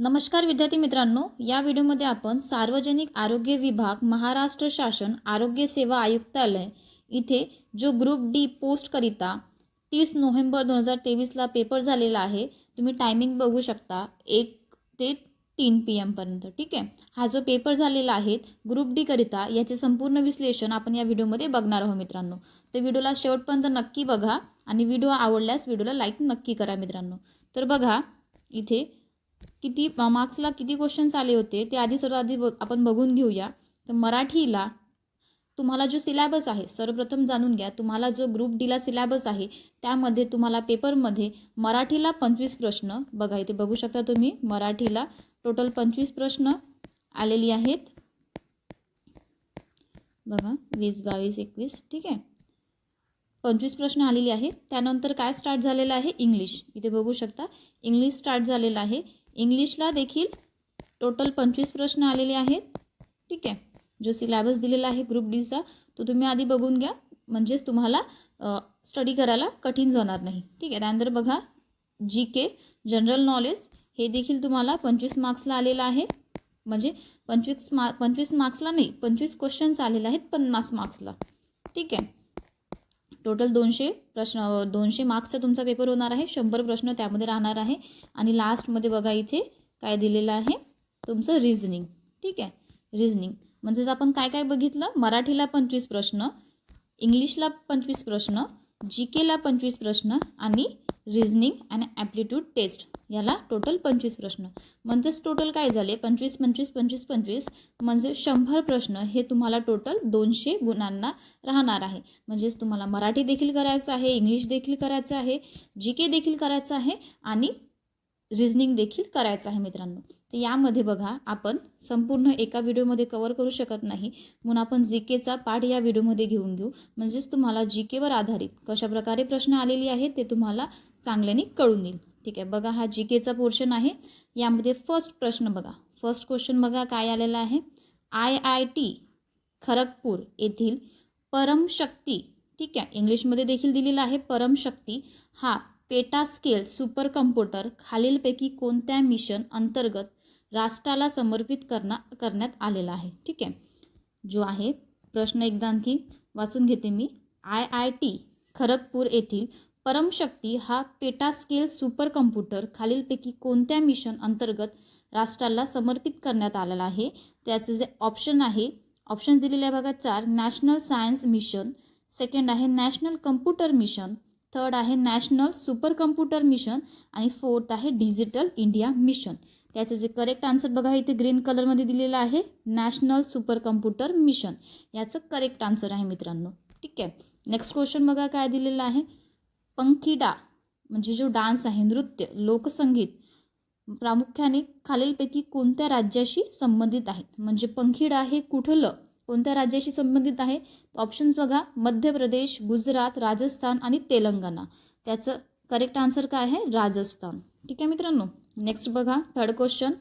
नमस्कार विद्यार्थी मित्रांनो या व्हिडिओमध्ये आपण सार्वजनिक आरोग्य विभाग महाराष्ट्र शासन आरोग्य सेवा आयुक्तालय इथे जो ग्रुप डी पोस्टकरिता तीस नोव्हेंबर दोन हजार तेवीसला पेपर झालेला आहे. तुम्ही टायमिंग बघू शकता एक ते तीन पी एमपर्यंत ठीक आहे? हा जो पेपर झालेला आहे ग्रुप डीकरिता याचे संपूर्ण विश्लेषण आपण या व्हिडिओमध्ये बघणार आहोत मित्रांनो. तर व्हिडिओला शेवटपर्यंत नक्की बघा आणि व्हिडिओ आवडल्यास व्हिडिओला लाईक नक्की करा मित्रांनो. तर बघा इथे किती मार्क्सला किती क्वेश्चन्स आले होते ते आधी सर्व आधी ब- आपण बघून घेऊया. तर मराठीला तुम्हाला जो सिलॅबस आहे सर्वप्रथम जाणून घ्या. तुम्हाला जो ग्रुप डीला सिलॅबस आहे त्यामध्ये तुम्हाला पेपरमध्ये मराठीला पंचवीस प्रश्न बघा इथे बघू शकता तुम्ही मराठीला टोटल पंचवीस प्रश्न आलेली आहेत. बघा वीस बावीस एकवीस ठीक आहे. पंचवीस प्रश्न आलेली आहेत. त्यानंतर काय स्टार्ट झालेलं आहे? इंग्लिश इथे बघू शकता इंग्लिश स्टार्ट झालेलं आहे. इंग्लिशला देखील टोटल पंचवीस प्रश्न आलेले आहेत. ठीक आहे. जो सिलॅबस दिलेला आहे ग्रुप डीचा तो तुम्ही आधी बघून घ्या. म्हणजेच तुम्हाला स्टडी करायला कठीण जाणार नाही. ठीक आहे. त्यानंतर बघा जी के जनरल नॉलेज हे देखील तुम्हाला पंचवीस मार्क्सला आलेलं आहे. म्हणजे पंचवीस मा पंचवीस मार्क्सला नाही पंचवीस क्वेश्चन्स आलेले आहेत पन्नास मार्क्सला ठीक आहे. टोटल दोनशे प्रश्न दोनशे मार्क्सचा तुमचा पेपर होणार आहे. शंभर प्रश्न त्यामध्ये राहणार आहे. आणि लास्टमध्ये बघा इथे काय दिलेलं आहे. तुमचं रिझनिंग ठीक आहे? रिझनिंग म्हणजेच आपण काय काय बघितलं? मराठीला पंचवीस प्रश्न इंग्लिशला पंचवीस प्रश्न जी केला पंचवीस प्रश्न आणि रिझनिंग आणि ॲप्टिट्यूड टेस्ट याला टोटल पंचवीस प्रश्न. म्हणजेच टोटल काय झाले? पंचवीस पंचवीस पंचवीस पंचवीस. म्हणजे शंभर प्रश्न हे तुम्हाला टोटल दोनशे गुणांना राहणार आहे. म्हणजेच तुम्हाला मराठी देखील करायचं आहे इंग्लिश देखील करायचं आहे जी के देखील करायचं आहे आणि रिझनिंग देखील करायचं आहे मित्रांनो. तर यामध्ये बघा आपण संपूर्ण एका व्हिडिओमध्ये कवर करू शकत नाही. म्हणून आपण जी केचा पाठ या व्हिडिओमध्ये घेऊन घेऊ. म्हणजेच तुम्हाला जी केवर आधारित कशाप्रकारे प्रश्न आलेले आहेत ते तुम्हाला चांगल्याने कळून येईल. ठीक आहे बघा हा जी केचा पोर्शन आहे. यामध्ये फर्स्ट प्रश्न बघा. फर्स्ट क्वेश्चन बघा काय आलेला आहे. आय आय टी खरगपूर येथील परमशक्ती ठीक आहे इंग्लिशमध्ये देखील दिलेला आहे परमशक्ती हा पेटा स्केल सुपर कम्प्युटर खालीलपैकी कोणत्या मिशन अंतर्गत राष्ट्राला समर्पित करना करण्यात आलेला आहे. ठीक आहे जो आहे प्रश्न एकदा आणखी वाचून घेते मी. आय आय टी खरगपूर येथील परमशक्ती हा पेटा स्केल सुपर कम्प्युटर खालीलपैकी कोणत्या मिशन अंतर्गत राष्ट्राला समर्पित करण्यात आलेला आहे? त्याचे जे ऑप्शन आहे ऑप्शन दिलेले आहे बघा चार नॅशनल सायन्स मिशन सेकंड आहे नॅशनल कम्प्युटर मिशन थर्ड आहे नॅशनल सुपर कम्प्युटर मिशन आणि फोर्थ आहे डिजिटल इंडिया मिशन त्याचं जे करेक्ट आन्सर बघा इथे ग्रीन कलरमध्ये दिलेलं आहे नॅशनल सुपर कम्प्युटर मिशन याचं करेक्ट आन्सर आहे मित्रांनो. ठीक आहे. नेक्स्ट क्वेश्चन बघा काय दिलेलं आहे? पंखिडा म्हणजे जो डान्स आहे नृत्य लोकसंगीत प्रामुख्याने खालीलपैकी कोणत्या राज्याशी संबंधित आहेत? म्हणजे पंखिडा हे कुठलं कोणत्या राज्याशी संबंधित आहे? ऑप्शन्स बघा. मध्य प्रदेश गुजरात राजस्थान आणि तेलंगणा. त्याचं करेक्ट आन्सर काय आहे? राजस्थान. ठीक आहे मित्रांनो? नेक्स्ट बघा. थर्ड क्वेश्चन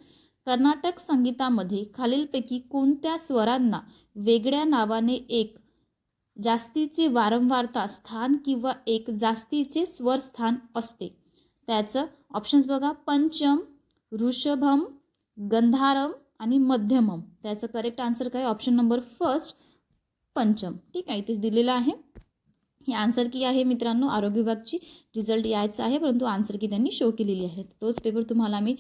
कर्नाटक संगीतामध्ये खालीलपैकी कोणत्या स्वरांना वेगळ्या नावाने एक जास्तीचे वारंवारता स्थान किंवा एक जास्तीचे स्वर स्थान असते. त्याचं ऑप्शन्स बघा. पंचम ऋषभम गंधारम आणि मध्यमम. त्याचं करेक्ट आन्सर काय? ऑप्शन नंबर फर्स्ट पंचम. ठीक आहे इथेच दिलेलं आहे. हे आन्सर की आहे मित्रांनो आरोग्य विभागची. रिझल्ट यायचा आहे परंतु आन्सर की त्यांनी शो केलेली आहे. तोच पेपर तुम्हाला मी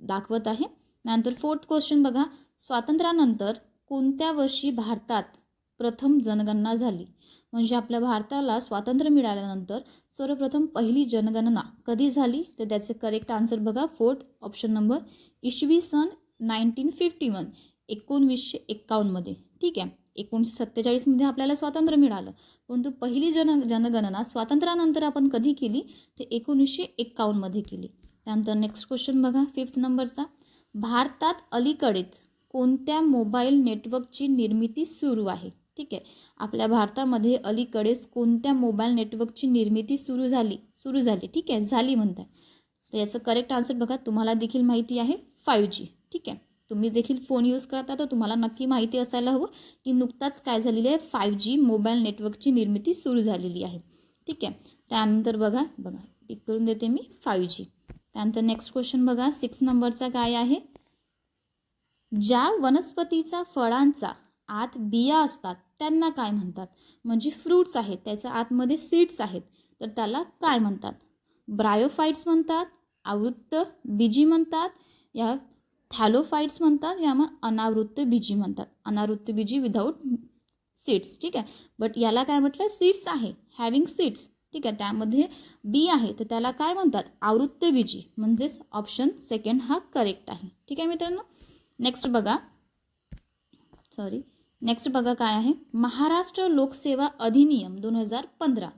दाखवत आहे. नंतर फोर्थ क्वेश्चन बघा. स्वातंत्र्यानंतर कोणत्या वर्षी भारतात प्रथम जनगणना झाली. म्हणजे आपल्या भारताला स्वातंत्र्य मिळाल्यानंतर सर्वप्रथम पहिली जनगणना कधी झाली? तर त्याचे करेक्ट आन्सर बघा. फोर्थ ऑप्शन नंबर इसवी सन नाईन्टीन फिफ्टी वन एकोणवीसशे एक्कावन्नमध्ये ठीक आहे? एकोणीसशे सत्तेचाळीसमध्ये आपल्याला स्वातंत्र्य मिळालं. परंतु पहिली जन जनगणना स्वातंत्र्यानंतर आपण कधी केली? तर एकोणीसशे एक्कावन्नमध्ये केली. त्यानंतर नेक्स्ट क्वेश्चन बघा. फिफ्थ नंबरचा भारतात अलीकडेच कोणत्या मोबाईल नेटवर्कची निर्मिती सुरू आहे? ठीक आहे. आपल्या भारतामध्ये अलीकडेच कोणत्या मोबाईल नेटवर्कची निर्मिती सुरू झाली? सुरू झाली. ठीक आहे. झाली म्हणताय. तर याचं करेक्ट आन्सर बघा. तुम्हाला देखील माहिती आहे फाईव्ह जी ठीक आहे. तुम्ही देखील फोन यूज करता तर तुम्हाला नक्की माहिती असायला हवं की नुकताच काय झालेली आहे? फाईव्ह जी मोबाईल नेटवर्कची निर्मिती सुरू झालेली आहे. ठीक आहे. त्यानंतर बघा. बघा. टिक करून देते मी फाईव्ह जी त्यानंतर नेक्स्ट क्वेश्चन बघा. सिक्स नंबरचा काय आहे? ज्या वनस्पतीचा फळांचा आत बिया असतात त्यांना काय म्हणतात? म्हणजे फ्रूट्स आहेत त्याच्या आतमध्ये सीड्स आहेत. तर त्याला काय म्हणतात? ब्रायोफाईट्स म्हणतात आवृत्त बीजी म्हणतात या थॅलोफाईट्स म्हणतात या मग अनावृत्त बीजी म्हणतात. अनावृत्त बीजी विदाऊट सीड्स ठीक आहे? बट याला काय म्हटलं? सीड्स आहे हॅविंग सीड्स ठीक आहे? त्यामध्ये बी आहे तर त्याला काय म्हणतात? आवृत्त बीजी म्हणजेच ऑप्शन सेकंड हा करेक्ट आहे. ठीक आहे मित्रांनो? नेक्स्ट बघा. सॉरी नेक्स्ट बघा काय आहे. महाराष्ट्र लोकसेवा अधिनियम दोन हजार पंधरा.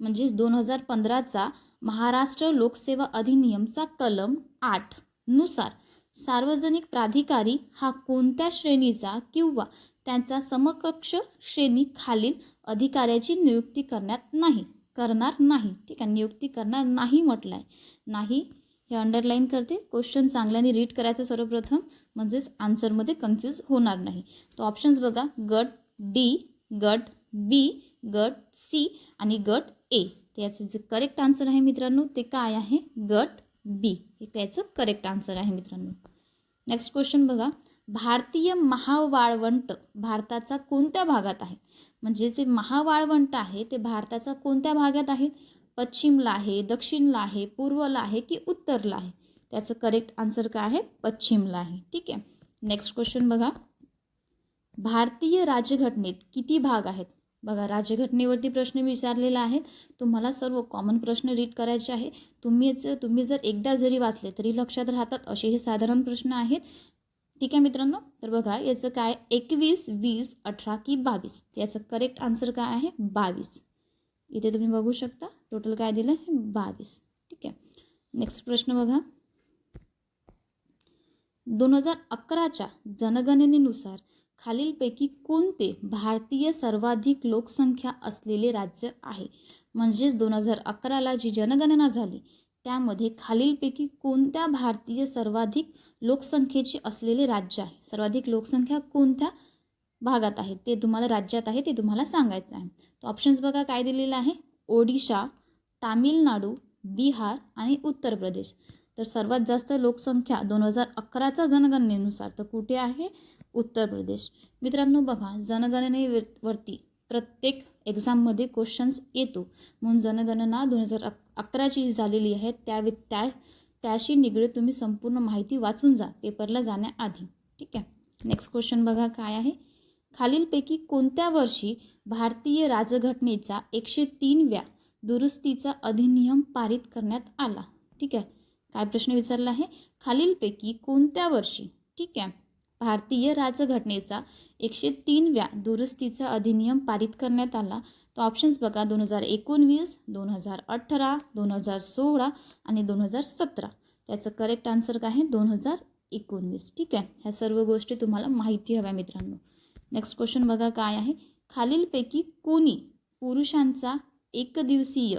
म्हणजेच दोन हजार पंधराचा महाराष्ट्र लोकसेवा अधिनियमचा कलम आठनुसार सार्वजनिक प्राधिकारी हा कोणत्या श्रेणीचा किंवा त्यांचा समकक्ष श्रेणी खालील अधिकाऱ्याची नियुक्ती करण्यात नाही करणार नाही. ठीक आहे नियुक्ती करणार नाही म्हटलं आहे नाही हे अंडरलाईन करते. क्वेश्चन चांगल्याने रीड करायचं सर्वप्रथम. म्हणजेच आन्सरमध्ये कन्फ्यूज होणार नाही. तो ऑप्शन्स बघा. गट डी गट बी गट सी आणि गट ए त्याचं जे करेक्ट आन्सर आहे मित्रांनो ते काय आहे? गट बी हे त्याचं करेक्ट आन्सर आहे मित्रांनो. नेक्स्ट क्वेश्चन बघा. भारतीय महावाळवंट भारताचा कोणत्या भागात आहे? म्हणजे जे महावाळवंट आहे ते भारताचा कोणत्या भागात आहे पश्चिमला आहे दक्षिणला आहे पूर्वला आहे की उत्तरला आहे? त्याचं करेक्ट आन्सर काय आहे? पश्चिमला आहे. ठीक आहे? नेक्स्ट क्वेश्चन बघा. भारतीय राज्यघटनेत किती भाग आहेत? बघा राज्यघटनेवरती प्रश्न विचारलेला आहे. तुम्हाला सर्व कॉमन प्रश्न रीड करायचे आहे. तुम्हीच तुम्ही जर एकदा जरी वाचले तरी लक्षात राहतात असे हे साधारण प्रश्न आहेत. ठीक आहे मित्रांनो? तर बघा याचं काय? एकवीस वीस अठरा की बावीस. याचं करेक्ट आन्सर काय आहे? बावीस. इथे तुम्ही बघू शकता. टोटल काय दिलं? आहे बावीस. ठीक आहे. नेक्स्ट प्रश्न बघा. दोन हजार अकराच्या जनगणनेनुसार खालीलपैकी कोणते भारतीय सर्वाधिक लोकसंख्या असलेले राज्य आहे? म्हणजेच दोन हजार अकराला जी जनगणना झाली त्यामध्ये खालीलपैकी कोणत्या भारतीय सर्वाधिक लोकसंख्येची असलेले राज्य आहे? सर्वाधिक लोकसंख्या कोणत्या? भागात आहे ते तुम्हाला राज्यात आहे ते तुम्हाला सांगायचं आहे. तर ऑप्शन्स बघा काय दिलेलं आहे. ओडिशा तामिळनाडू बिहार आणि उत्तर प्रदेश. तर सर्वात जास्त लोकसंख्या दोन हजार अकराच्या जनगणनेनुसार तर कुठे आहे? उत्तर प्रदेश. मित्रांनो बघा जनगणनेवरती प्रत्येक एक्झाममध्ये क्वेश्चन्स येतो. म्हणून जनगणना दोन हजार अक अकराची जी झालेली आहे त्या त्या त्याशी निगडीत तुम्ही संपूर्ण माहिती वाचून जा पेपरला जाण्याआधी. ठीक आहे? नेक्स्ट क्वेश्चन बघा काय आहे? खालीलपैकी कोणत्या वर्षी भारतीय राजघटनेचा एकशे तीनव्या दुरुस्तीचा अधिनियम पारित करण्यात आला? ठीक आहे. काय प्रश्न विचारला आहे? खालीलपैकी कोणत्या वर्षी? ठीक आहे. भारतीय राजघटनेचा एकशे तीनव्या दुरुस्तीचा अधिनियम पारित करण्यात आला. तो ऑप्शन्स बघा. दोन हजार एकोणवीस दोन हजार अठरा दोन हजार सोळा आणि दोन हजार सतरा. त्याचं करेक्ट आन्सर काय आहे? दोन हजार एकोणवीस. ठीक आहे. ह्या सर्व गोष्टी तुम्हाला माहिती हव्या मित्रांनो. नेक्स्ट क्वेश्चन बघा काय आहे. खालीलपैकी कोणी पुरुषांचा एकदिवसीय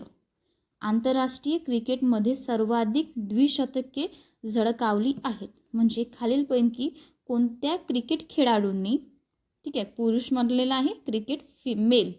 आंतरराष्ट्रीय क्रिकेटमध्ये सर्वाधिक द्विशतके झळकावली आहेत. म्हणजे खालीलपैकी कोणत्या क्रिकेट खेळाडूंनी ठीक आहे पुरुष म्हणलेला आहे क्रिकेट फिमेल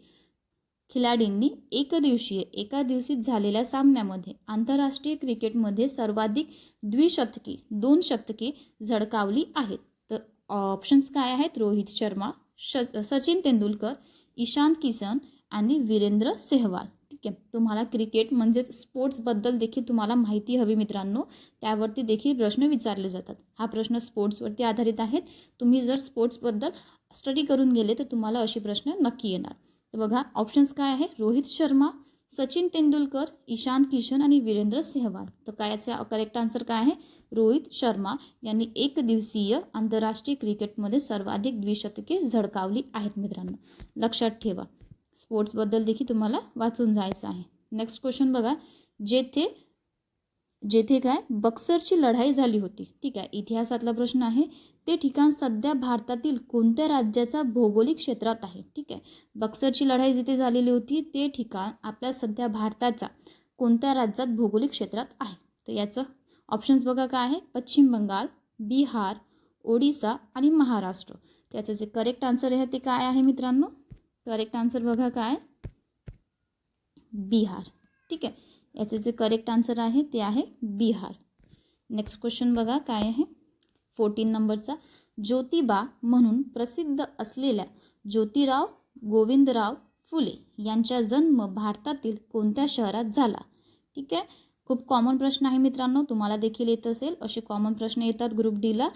खिलाडींनी एकदिवसीय एका दिवशीत झालेल्या सामन्यामध्ये आंतरराष्ट्रीय क्रिकेटमध्ये सर्वाधिक द्विशतके दोन शतके झळकावली आहेत. तर ऑप्शन्स काय आहेत? रोहित शर्मा श सचिन तेंडुलकर ईशांत किसन आणि वीरेंद्र सेहवाल. ठीक आहे. तुम्हाला क्रिकेट म्हणजेच स्पोर्ट्सबद्दल देखील तुम्हाला माहिती हवी मित्रांनो. त्यावरती देखील प्रश्न विचारले जातात. हा प्रश्न स्पोर्ट्सवरती आधारित आहेत तुम्ही जर स्पोर्ट्सबद्दल स्टडी करून गेले तर तुम्हाला असे प्रश्न नक्की येणार. तर बघा ऑप्शन्स काय आहे? रोहित शर्मा सचिन तेंडुलकर ईशांत किशन आणि वीरेंद्र सेहवाग. तर काय याचा करेक्ट आन्सर काय आहे? रोहित शर्मा यांनी एक दिवसीय आंतरराष्ट्रीय क्रिकेटमध्ये सर्वाधिक द्विशतके झळकावली आहेत मित्रांनो. लक्षात ठेवा. स्पोर्ट्सबद्दल देखील तुम्हाला वाचून जायचं आहे. नेक्स्ट क्वेश्चन बघा. जेथे जेथे काय बक्सरची लढाई झाली होती. ठीक आहे इतिहासातला प्रश्न आहे. ते ठिकाण सध्या भारतातील कोणत्या राज्याचा भौगोलिक क्षेत्रात आहे? ठीक आहे बक्सरची लढाई जिथे झालेली होती ते ठिकाण आपल्या सध्या भारताचा कोणत्या राज्यात भौगोलिक क्षेत्रात आहे? तर याचं ऑप्शन्स बघा काय आहे. पश्चिम बंगाल बिहार ओडिसा आणि महाराष्ट्र. त्याचं जे करेक्ट आन्सर आहे ते काय आहे मित्रांनो? करेक्ट आन्सर बघा काय? बिहार. ठीक आहे याचे जे करेक्ट आन्सर आहे ते आहे बिहार. नेक्स्ट क्वेश्चन बघा काय आहे? फोर्टीन नंबरचा ज्योतिबा म्हणून प्रसिद्ध असलेल्या ज्योतिराव गोविंदराव फुले यांचा जन्म भारतातील कोणत्या शहरात झाला? ठीक आहे? खूप कॉमन प्रश्न आहे मित्रांनो तुम्हाला देखील येत असेल. असे कॉमन प्रश्न येतात ग्रुप डीला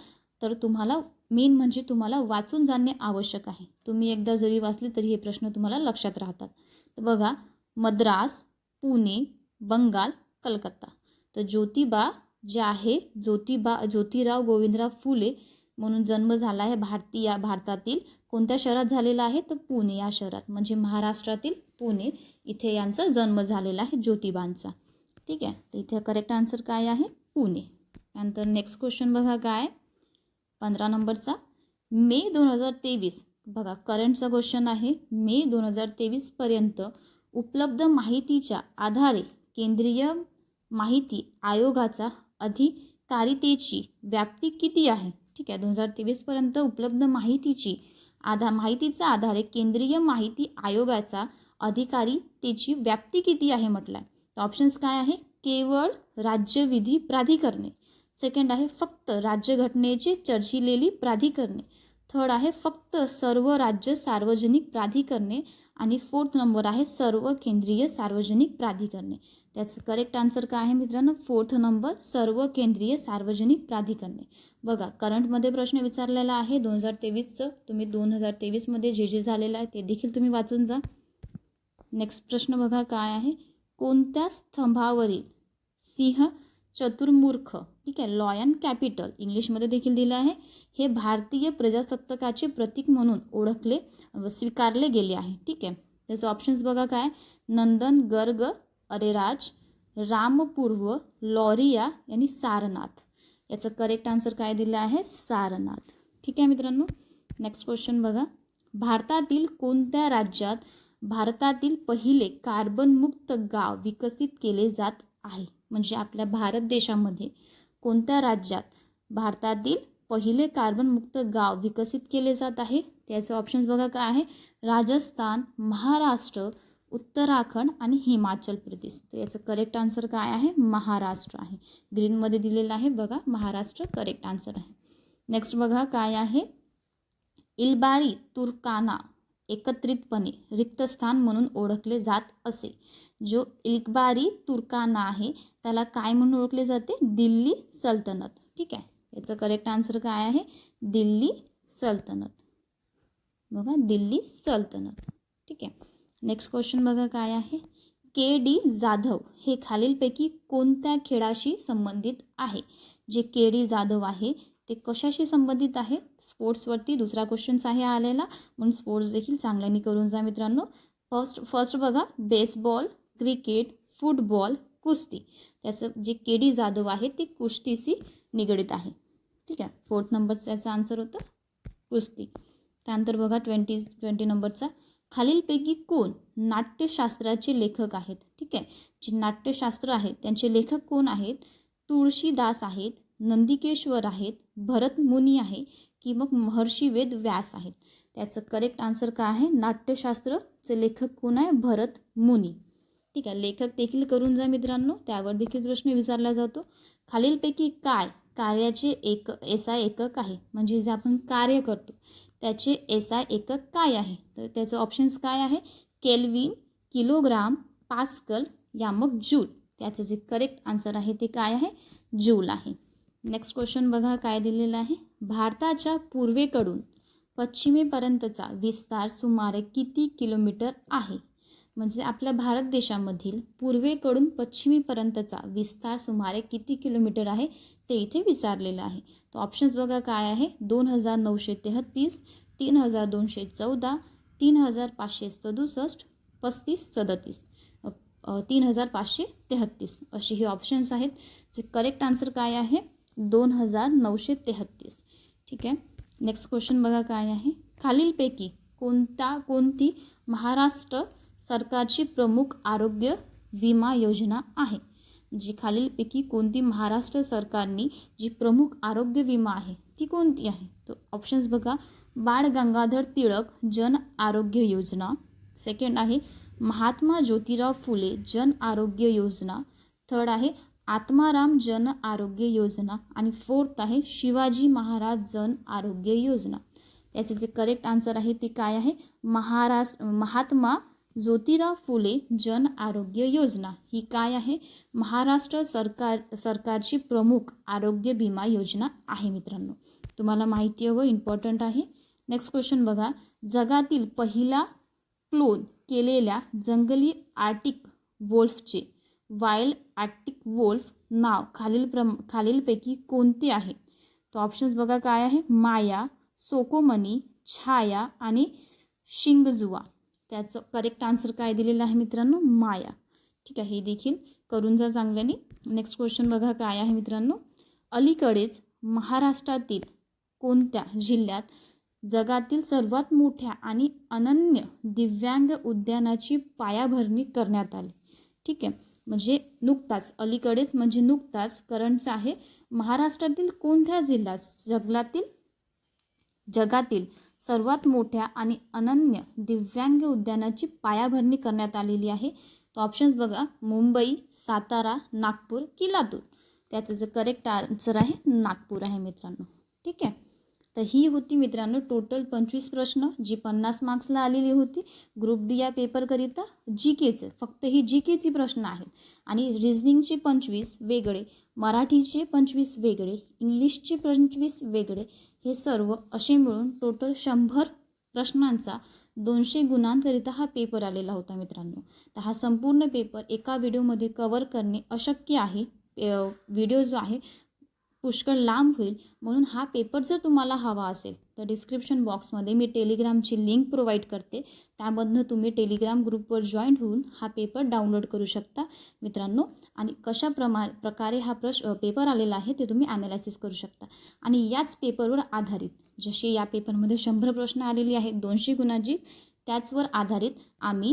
तर तुम्हाला मेन म्हणजे तुम्हाला वाचून जाणणे आवश्यक आहे. तुम्ही एकदा जरी वाचले तरी हे प्रश्न तुम्हाला लक्षात राहतात. तर बघा मद्रास पुणे बंगाल कलकत्ता. तर ज्योतिबा जे आहे ज्योतिबा ज्योतिराव गोविंदराव फुले म्हणून जन्म झाला आहे भारतीय भारतातील. कोणत्या शहरात झालेला आहे? तर पुणे या शहरात. म्हणजे महाराष्ट्रातील पुणे. इथे यांचा जन्म झालेला आहे ज्योतिबांचा. ठीक आहे? तर इथे करेक्ट आन्सर काय आहे? पुणे. त्यानंतर नेक्स्ट क्वेश्चन बघा काय? पंधरा नंबरचा. मे दोन हजार तेवीस. बघा करंटचा क्वेश्चन आहे. मे दोन हजार तेवीसपर्यंत उपलब्ध माहितीच्या आधारे केंद्रीय माहिती आयोगाचा अधिकारितेची व्याप्ती किती आहे? ठीक आहे दोन हजार तेवीसपर्यंत उपलब्ध माहितीची आधा माहितीचा आधारे केंद्रीय माहिती आयोगाचा अधिकारितेची व्याप्ती किती आहे म्हटलं आहे तर ऑप्शन्स काय आहे? केवळ राज्यविधी प्राधिकरणे. सेकंड आहे फक्त राज्यघटनेची चर्चिलेली प्राधिकरणे. थर्ड आहे फक्त सर्व राज्य सार्वजनिक प्राधिकरणे. आणि फोर्थ नंबर आहे सर्व केंद्रीय सार्वजनिक प्राधिकरणे. त्याचं करेक्ट आन्सर काय आहे मित्रांनो? फोर्थ नंबर सर्व केंद्रीय सार्वजनिक प्राधिकरणे. बघा करंटमध्ये प्रश्न विचारलेला आहे. दोन हजार तेवीसचं तुम्ही दोन हजार तेवीसमध्ये जे जे झालेलं आहे ते देखील तुम्ही वाचून जा. नेक्स्ट प्रश्न बघा काय आहे? कोणत्या स्तंभावरील सिंह चतुर्मूर्ख ठीक आहे लॉयन कॅपिटल इंग्लिशमध्ये देखील दिलं आहे हे भारतीय प्रजासत्ताकाचे प्रतीक म्हणून ओळखले व स्वीकारले गेले आहे ठीक आहे. त्याचं ऑप्शन्स बघा काय? नंदन गर्ग अरेराज रामपूर्व लॉरिया यांनी सारनाथ. याचं करेक्ट आन्सर काय दिलं आहे? सारनाथ. ठीक आहे मित्रांनो नेक्स्ट क्वेश्चन बघा. भारतातील कोणत्या राज्यात भारतातील पहिले कार्बनमुक्त गाव विकसित केले जात आहे? म्हणजे आपल्या भारत देशामध्ये कोणत्या राज्यात भारतातील पहिले कार्बनमुक्त गाव विकसित केले जात आहे? त्याचे ऑप्शन्स बघा काय आहे? राजस्थान महाराष्ट्र उत्तराखंड आणि हिमाचल प्रदेश. तर याचं करेक्ट आन्सर काय आहे? महाराष्ट्र आहे. ग्रीनमध्ये दिलेलं आहे बघा महाराष्ट्र करेक्ट आन्सर आहे. नेक्स्ट बघा काय आहे? इलबारी तुर्काना एकत्रितपणे रिक्त स्थान म्हणून ओळखले जात असे. जो इलबारी तुर्काना आहे त्याला काय म्हणून ओळखले जाते? दिल्ली सल्तनत. ठीक आहे? याचं करेक्ट आन्सर काय आहे? दिल्ली सल्तनत. बघा दिल्ली सल्तनत. ठीक आहे? नेक्स्ट क्वेश्चन बघा काय आहे. के डी जाधव हे खालीलपैकी कोणत्या खेळाशी संबंधित आहे? जे के डी जाधव आहे ते कशाशी संबंधित आहे? स्पोर्ट्सवरती दुसरा क्वेश्चन्स आहे आलेला. म्हणून स्पोर्ट्स देखील चांगल्याने करून जा मित्रांनो. फर्स्ट फर्स्ट बघा. बेसबॉल क्रिकेट फुटबॉल कुस्ती. त्याचं जे के डी जाधव आहे ते कुस्तीशी निगडीत आहे. ठीक आहे? फोर्थ नंबरचा याचा आन्सर होतं कुस्ती. त्यानंतर बघा ट्वेंटी ट्वेंटी नंबरचा खालीलपैकी कोण? नाट्यशास्त्राचे लेखक आहेत. ठीक आहे? जे नाट्यशास्त्र आहेत त्यांचे लेखक कोण आहेत? तुळशीदास आहेत नंदिकेश्वर आहेत भरत मुनी आहे की मग महर्षी वेद व्यास आहेत. त्याचं करेक्ट आन्सर काय आहे? नाट्यशास्त्रचे लेखक कोण आहे? भरत मुनी. ठीक आहे? लेखक देखील करून जा मित्रांनो. त्यावर देखील प्रश्न विचारला जातो. खालीलपैकी काय? कार्याचे एक एस आय एकक आहे. म्हणजे जे आपण कार्य करतो. त्याचे एस आय एकक काय आहे? तर त्याचं ऑप्शन्स काय आहे? केल्विन किलोग्राम पास्कल या मग जूल त्याचं जे करेक्ट आन्सर आहे ते काय आहे? जूल आहे. नेक्स्ट क्वेश्चन बघा काय दिलेलं आहे. भारताच्या पूर्वेकडून पश्चिमेपर्यंतचा विस्तार सुमारे किती किलोमीटर आहे? म्हणजे आपल्या भारत देशामधील पूर्वेकडून पश्चिमेपर्यंतचा विस्तार सुमारे किती किलोमीटर आहे ते इथे विचारलेलं आहे. तर ऑप्शन्स बघा काय आहे? दोन हजार नऊशे तेहत्तीस तीन हजार दोनशे चौदा तीन हजार पाचशे सदुसष्ट पस्तीस सदतीस तीन हजार पाचशे तेहत्तीस असे हे ऑप्शन्स आहेत. जे करेक्ट आन्सर काय आहे? दोन हजार नऊशे तेहत्तीस ठीक आहे? नेक्स्ट क्वेश्चन बघा काय आहे? खालीलपैकी कोणता कोणती महाराष्ट्र सरकारची प्रमुख आरोग्य विमा योजना आहे जी खालीलपैकी कोणती महाराष्ट्र सरकारने जी प्रमुख आरोग्य विमा आहे ती कोणती आहे? तर ऑप्शन्स बघा. बाळ गंगाधर टिळक जन आरोग्य योजना. सेकंड आहे महात्मा ज्योतिराव फुले जन आरोग्य योजना. थर्ड आहे आत्माराम जन आरोग्य योजना. आणि फोर्थ आहे शिवाजी महाराज जन आरोग्य योजना. त्याचे जे करेक्ट आन्सर आहे ते काय आहे? महाराष्ट्र महात्मा ज्योतिराव फुले जन आरोग्य योजना ही काय आहे? महाराष्ट्र सरकार सरकारची प्रमुख आरोग्य विमा योजना आहे मित्रांनो. तुम्हाला माहिती हवं इम्पॉर्टंट आहे. नेक्स्ट क्वेश्चन बघा. जगातील पहिला क्लोन केलेल्या जंगली आर्टिक वोल्फचे वाईल्ड आर्टिक वोल्फ नाव खालील प्रम खालीलपैकी कोणते आहे? तर ऑप्शन्स बघा काय आहे? माया सोकोमनी छाया आणि शिंगजुआ. त्याचं करेक्ट आन्सर काय दिलेलं आहे मित्रांनो? माया. ठीक आहे हे देखील करून जा चांगल्याने. नेक्स्ट क्वेश्चन बघा काय आहे मित्रांनो? अलीकडेच महाराष्ट्रातील कोणत्या जिल्ह्यात जगातील सर्वात मोठ्या आणि अनन्य दिव्यांग उद्यानाची पायाभरणी करण्यात आली? ठीक आहे म्हणजे नुकताच अलीकडेच म्हणजे नुकताच करंटचं आहे. महाराष्ट्रातील कोणत्या जिल्ह्यात? जगलातील जगातील सर्वात मोठ्या आणि अनन्य दिव्यांग उद्यानाची पायाभरणी करण्यात आलेली आहे. तर ऑप्शन्स बघा. मुंबई सातारा नागपूर की लातूर. त्याचं जे करेक्ट आन्सर आहे नागपूर आहे मित्रांनो. ठीक आहे? तर ही होती मित्रांनो टोटल पंचवीस प्रश्न जी पन्नास मार्क्सला आलेली होती. ग्रुप डी या पेपरकरिता जी केचे फक्त ही जी केची प्रश्न आहेत. आणि रिझनिंगचे पंचवीस वेगळे मराठीचे पंचवीस वेगळे इंग्लिशचे पंचवीस वेगळे हे सर्व असे मिळून टोटल शंभर प्रश्नांचा दोनशे गुणांकरिता हा पेपर आलेला होता मित्रांनो. तर हा संपूर्ण पेपर एका व्हिडिओमध्ये कवर करणे अशक्य आहे. व्हिडिओ जो आहे पुष्कळ लांब होईल. म्हणून हा पेपर जर तुम्हाला हवा असेल तर डिस्क्रिप्शन बॉक्समध्ये मी टेलिग्रामची लिंक प्रोव्हाइड करते. त्यामधनं तुम्ही टेलिग्राम ग्रुपवर जॉईन होऊन हा पेपर डाउनलोड करू शकता मित्रांनो. आणि कशा प्रमा प्रकारे हा प्रश पेपर आलेला आहे ते तुम्ही ॲनालायसिस करू शकता. आणि याच पेपरवर आधारित जसे या पेपरमध्ये शंभर प्रश्न आलेली आहेत दोनशे गुणाची त्याचवर आधारित आम्ही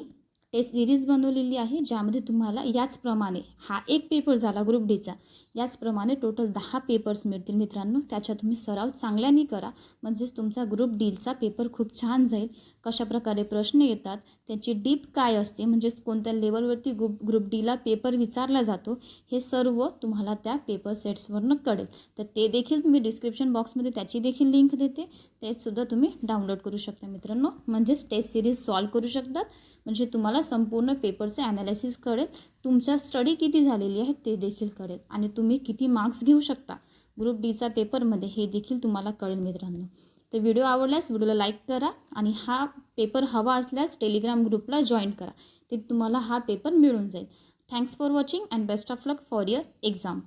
टेस्ट सिरीज बनवलेली आहे ज्यामध्ये तुम्हाला याचप्रमाणे हा एक पेपर झाला ग्रुप डीचा याचप्रमाणे टोटल दहा पेपर्स मिळतील मित्रांनो. त्याच्या तुम्ही सराव चांगल्याने करा. म्हणजेच तुमचा ग्रुप डीलचा पेपर खूप छान जाईल. कशाप्रकारे प्रश्न येतात त्याची डीप काय असते म्हणजेच कोणत्या लेवलवरती ग्रुप ग्रुप डीला पेपर विचारला जातो हे सर्व तुम्हाला त्या पेपर सेट्सवरनं कळेल. तर ते देखील मी डिस्क्रिप्शन बॉक्समध्ये त्याची देखील लिंक देते. तेसुद्धा तुम्ही डाउनलोड करू शकता मित्रांनो. म्हणजेच टेस्ट सिरीज सॉल्व करू शकतात. म्हणजे तुम्हाला संपूर्ण पेपरचे ॲनालिसिस कळेल. तुमच्या स्टडी किती झालेली आहे ते देखील कळेल. आणि तुम्ही किती मार्क्स घेऊ शकता. ग्रुप डीचा पेपरमध्ये हे देखील तुम्हाला कळेल मित्रांनो. तर व्हिडिओ आवडल्यास व्हिडिओला लाईक करा आणि हा पेपर हवा असल्यास टेलिग्राम ग्रुपला जॉईन करा. ते तुम्हाला हा पेपर मिळून जाईल. Thanks for watching and best of luck for your exam